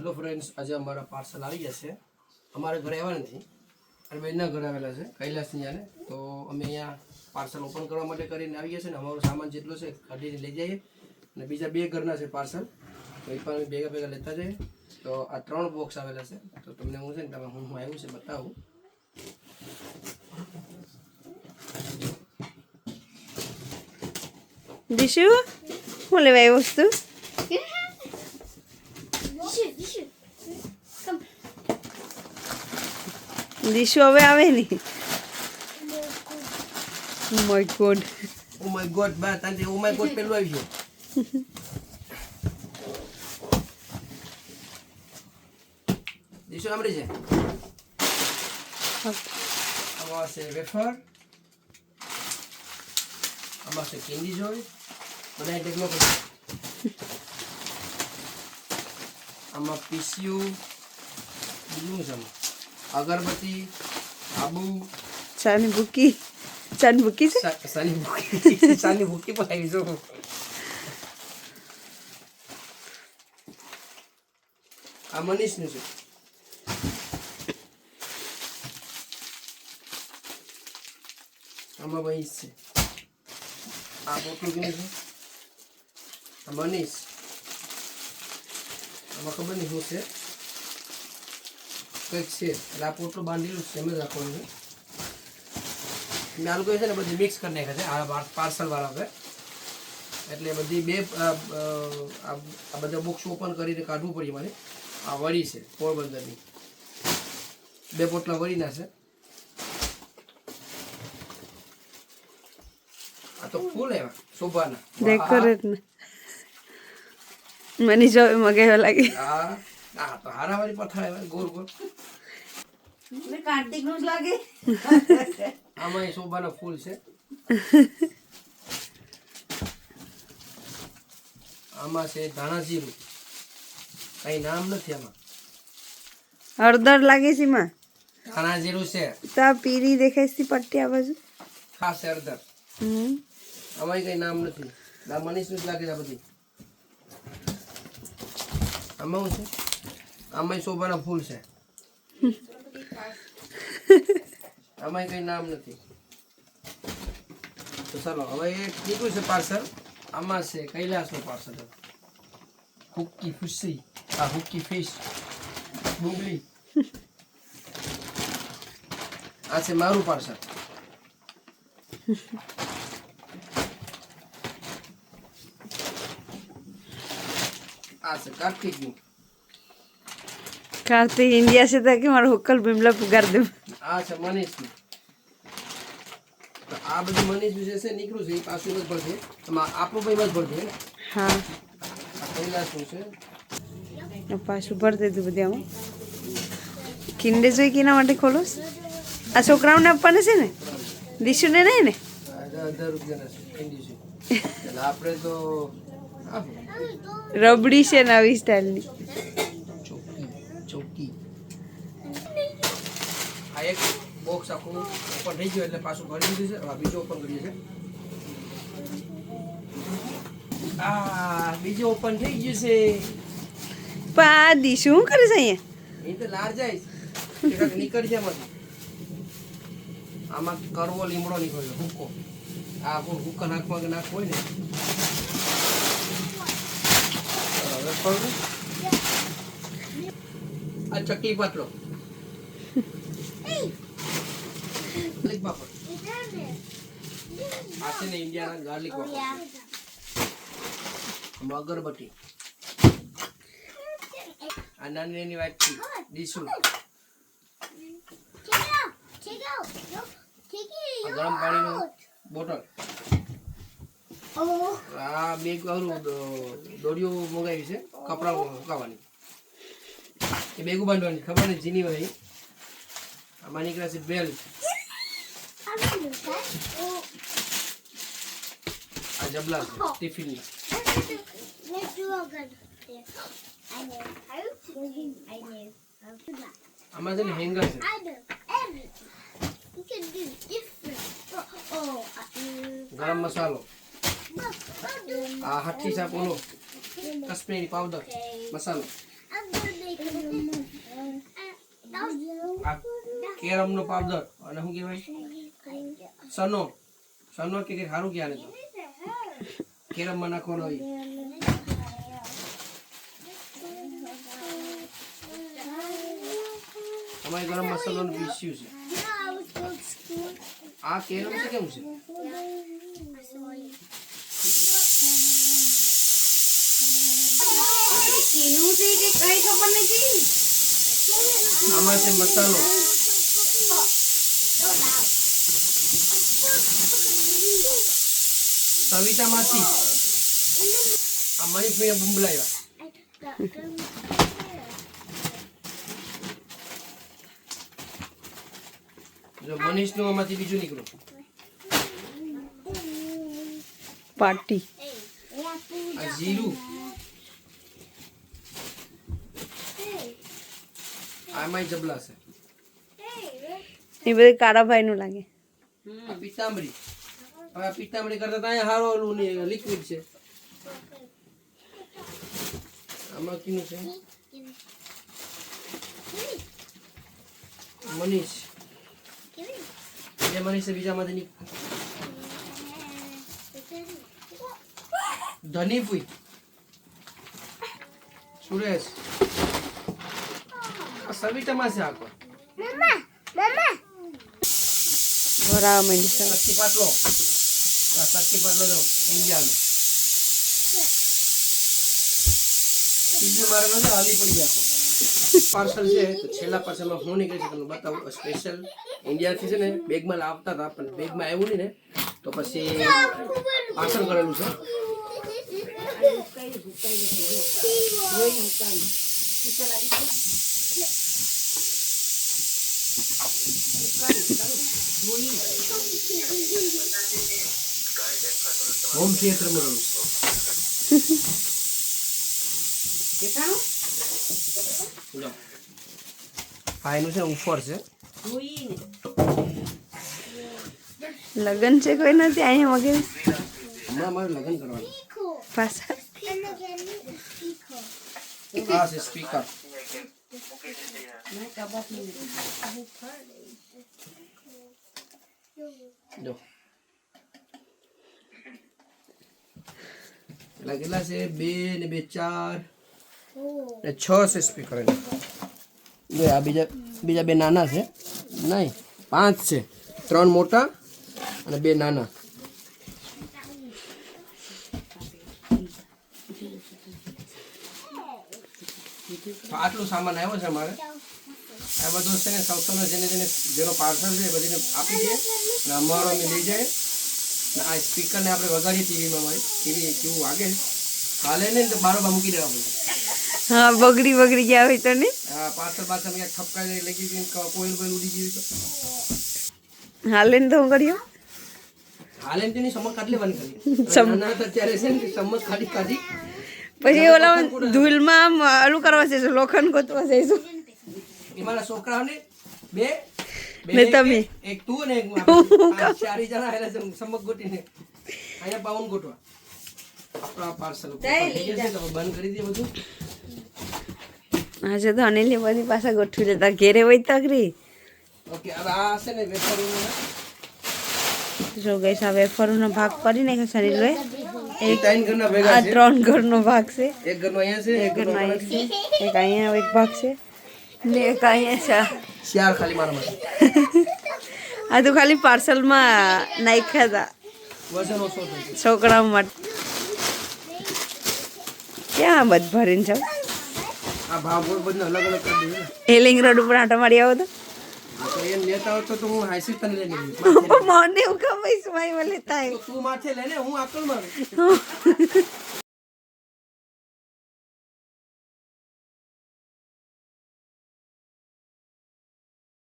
Hello friends આજે અમારા parcel આવી ગયા છે. અમારે ઘરે આવ્યા નથી અને બેનના ઘરે આવેલા છે, કૈલાસની યાને. તો અમે અહીંયા પાર્સલ ઓપન કરવા માટે કરીને આવી ગયા છે ને અમારો સામાન જેટલો છે કાઢીને લઈ જઈએ. અને બીજા બે ઘરના છે પાર્સલ તો એ પણ અમે ભેગા ભેગા લેતા જઈએ. તો આ ત્રણ બોક્સ આવેલા છે. તો તમને હું છે ને તમે હું આવ્યું છે બતાવું. દિશુ, હું લેવા આવ્યો દિશુ હવે આવે ને. My god oh my god બા તાંતે ઓ માય ગોડ પેલું આવી ગયું. દીશુ આમરી છે? આમાં છે વેફર. આમાં છે કેન્ડી જોઈ. બધા ટેકનો કરી આમાં પીસ્યું. બીજું છે અગરબત્તી આબુ ચાની બુકી ચાની બુકી છે ચાની બુકી ચાની બુકી પણ આવી જો આ મનીષનું છે આમાં ભાઈ છે આ બોટલું કેમ છે આ મનીષ આમાં ખબર નહીં શું છે કંઈક છે. એટલે આ પોટલું બાંધેલું છે એમ જ રાખવાનું છે. મેં આ છે ને બધી મિક્સ કરી નાખ્યા છે આ પાર્સલવાળા હવે. એટલે બધી બે આ આ બધા બોક્સ ઓપન કરીને કાઢવું પડે મારે આ વળી છે પોરબંદરની. બે પોટલા વળીના છે. આ તો ફૂલ એવા શોભાના. મને જો મગાવ્યો લાગે. આ આ તો હારાવાળી પથાર એવા ગોળ ગોળ. કાર્તિકનું જ લાગે. આમાં એ શોભાના ફૂલ છે. આમાં છે ધાણા જીરું. કઈ નામ નથી આમાં. હળદર લાગે છે માં ધાણા જીરું છે. તો આ પીરી દેખાય છે પટ્ટી આ બાજુ? ખાસ હળદર. હમ. આમાં કઈ નામ નથી. આ મનીષનું જ લાગે છે આ બધી. આમાં શું છે? આમાં શોભાના ફૂલ છે. આમાં કઈ નામ નથી. તો ચાલો હવે એ કીધું છે પાર્સલ આમાં છે કૈલાસનું પાર્સલ હુક્કી ફુસ્સી આ હુક્કી ફિશ ડુંગળી આ છે મારું પાર્સલ આ છે કાર્તિકનું. છે તો કે મારો હુકલ બિમલા પુગાર આ છે મનીષનું તો આ બધું મનીષનું જે છે નીકળ્યું છે એ પાછું જ ભરશે એમાં આપણું ભાઈ જ ભરશે ને હા આ કૈલાસનું છે પાછું ભરી દીધું બધું આમાં કિંડે જોઈ કેના માટે ખોલો આ છોકરાઓને આપવાના છે ને દિશુને નહીં ને આ હજાર હજાર રૂપિયાના છે કેન્ડી છે એટલે આપણે તો. રબડી છે નવી સ્ટાઇલની આ એક બોક્સ આખું ઓપન થઈ ગયું એટલે પાછું ભરી દીધું છે બીજું ઓપન કરીએ છે આ બીજું ઓપન થઈ ગયું છે. પણ આ દિશુ શું કરે છે અહીંયા? એ તો લાર જાય નીકળી જાય આમાં કરવો લીમડો નીકળ્યો હુક્કો. આ આપણું હુક્કા નાખવા નાખ હોય ને. આ ચકલી પાટલો ગાર્લિક પાપડ આ છે ને ઇન્ડિયાના ગાર્લિક પાપડ અગરબત્તી. આ નાની નાની વાટકી ડીશું ગરમ પાણીનો બોટલ. Oh. આ બે દો- દોરીઓ મંગાવી છે. કપડાં સુકાવાની એ બેગું બાંધવાની ખબર ને જીની ભાઈ આમાં નીકળે છે બેલ. I'm gonna do that. Oh. આ જબલા છે ટિફિનના Let's do a good. I know how to do I know how to do that. આમાં છે ને હેંગર છે I know everything. You can do different. Oh, oh uh, ગરમ મસાલો mm, આ હાથી સાપ ઓલો કશ્મીરી પાવડર okay. મસાલો I'm gonna આ કેરમનો પાવડર અને શું કહેવાય સનો સનો કે કંઈક સારું ક્યાં તો. કેરમમાં નાખવાનો હોય. તમારે ગરમ મસાલાનું પીસ્યું છે. આ કેરમ છે કેમ છે? આમાં છે મસાલો. સવિતા માસી આ મણિફળીને બુંબલાવ્યા જો મનીષનું આમાંથી બીજું નીકળ્યું પાર્ટી આ જીરું આમાંય જબલા છે એ બધું કાળાભાઈ નું લાગે આ હવે આ કરતા ત્યાં હારો ઓલું લિક્વિડ છે. આમાં કીનું છે? મનીષ. જે મનીષ છે બીજામાંથી ની ધની પુઈ. સુરેશ. આ સવિતામાં છે આખો. ભરાવા માંડી સર શક્તિ પાટલો આ શક્તિ પાટલો જો ઇન્ડિયાનો બીજું મારે નથી હાલી પડી ગયા પાર્સલ છે તો છેલ્લા પાર્સલમાં હું નીકળે છે તમને બતાવું સ્પેશિયલ ઇન્ડિયાથી છે ને બેગમાં લાવતા હતા પણ બેગમાં આવ્યું નહીં ને તો પછી પાર્સલ કરેલું છે હોમ થિયેટરમાં રહ્યું જો આ એનું છે ઉપર છે. લગ્ન છે કોઈ નથી અહીંયા વગેરે? હમણાં મારે લગ્ન કરવાનું. પાછા. આ છે સ્પીકર જો. પેલા કેટલા છે બે ને બે ચાર ને છ છે સ્પીકર જો આ બીજા બીજા બે નાના છે. નહીં પાંચ છે. ત્રણ મોટા અને બે નાના. આટલો સામાન આવ્યો છે અમારે. આ બધું છે ને સૌ જેને જેને જેનો પાર્સલ છે એ બધીને આપી દઈએ અને અમારો અમે લઈ જાય આ સ્પીકરને આપણે વગાડીએ ટીવીમાં મારી ટીવી કેવું વાગે? હાલે ને તો બારોબાર મૂકી દેવા પડે. હા બગડી બગડી ગયા હોય તો ને? હા પાછળ પાછળ ક્યાંક ઠપકાઈ જાય લગી ગઈ કોઈલ કોઈલ ઉડી ગયું તો હાલે ને તો હું કર્યો હાલે ને તેની સમજ કાઢી લેવાની કરી. હતા છે ને સમજ કાઢી કાઢી પછી ઓલા ધૂલમાં આમ આલું કરવા છે લોખંડ ગોતવા જઈશું. એ મારા છોકરાઓને બે ને એક- તમે. એક તું ને એક હું ચારી જણા આયેલા છે સમક ગોટીને અહીંયા પાઉન ગોટવા આપણા પાર્સલ બંધ કરી દે બધું. આજે તો અનિલ બધી પાછા ગોઠવી લેતા ઘેરે હોય તકરી ઓકે હવે આ હશે ને વેફર જો ગઈશ આ વેફરોનો ભાગ કરી નાખ્યો શરીરે એ. ત્રણ ઘરના ભેગા આ છે. ત્રણ ઘરનો ભાગ છે. એક ઘરનો અહીંયા છે એક ઘરનો અહીંયા છે એક અહીંયા એક ભાગ છે. ને અહીંયા છે. શિયાળ ખાલી મારા માટે. આ તો ખાલી પાર્સલમાં નાખ્યા હતા. છોકરાઓ માટે. ક્યાં બધ ભરીને છો આ ભાવ બોલ બધને અલગ અલગ કરી દીધું ને. એલિંગ રોડ ઉપર આંટો મારી આવો તો. હું. મને એવું ખબર લેતા તું માથે લઈને હું આકલ મારું.